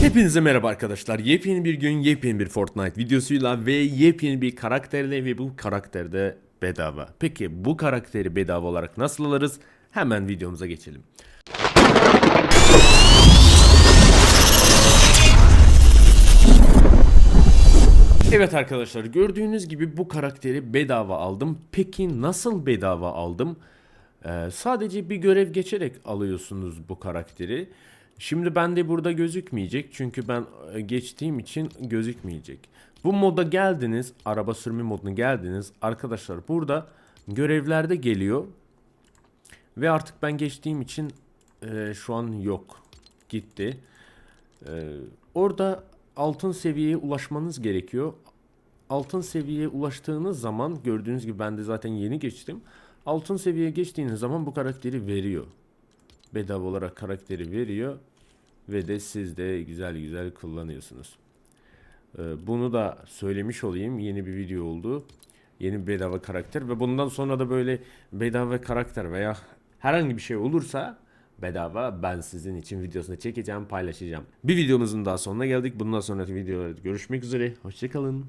Hepinize merhaba arkadaşlar. Yepyeni bir gün, yepyeni bir Fortnite videosuyla ve yepyeni bir karakterle ve bu karakterde bedava. Peki bu karakteri bedava olarak nasıl alırız? Hemen videomuza geçelim. Evet arkadaşlar gördüğünüz gibi bu karakteri bedava aldım. Peki nasıl bedava aldım? Ee, sadece bir görev geçerek alıyorsunuz bu karakteri. Şimdi bende burada gözükmeyecek çünkü ben e, geçtiğim için gözükmeyecek. Bu moda geldiniz, araba sürme moduna geldiniz. Arkadaşlar burada görevlerde geliyor. Ve artık ben geçtiğim için e, şu an yok. Gitti. E, orada altın seviyeye ulaşmanız gerekiyor. Altın seviyeye ulaştığınız zaman gördüğünüz gibi ben de zaten yeni geçtim. Altın seviyeye geçtiğiniz zaman bu karakteri veriyor. Bedava olarak karakteri veriyor ve de siz de güzel güzel kullanıyorsunuz. Ee, Bunu da söylemiş olayım. Yeni bir video oldu. Yeni bir bedava karakter ve bundan sonra da böyle bedava karakter veya herhangi bir şey olursa bedava ben sizin için videosunu çekeceğim, paylaşacağım. Bir videomuzun daha sonuna geldik. Bundan sonraki videolarda görüşmek üzere. Hoşçakalın.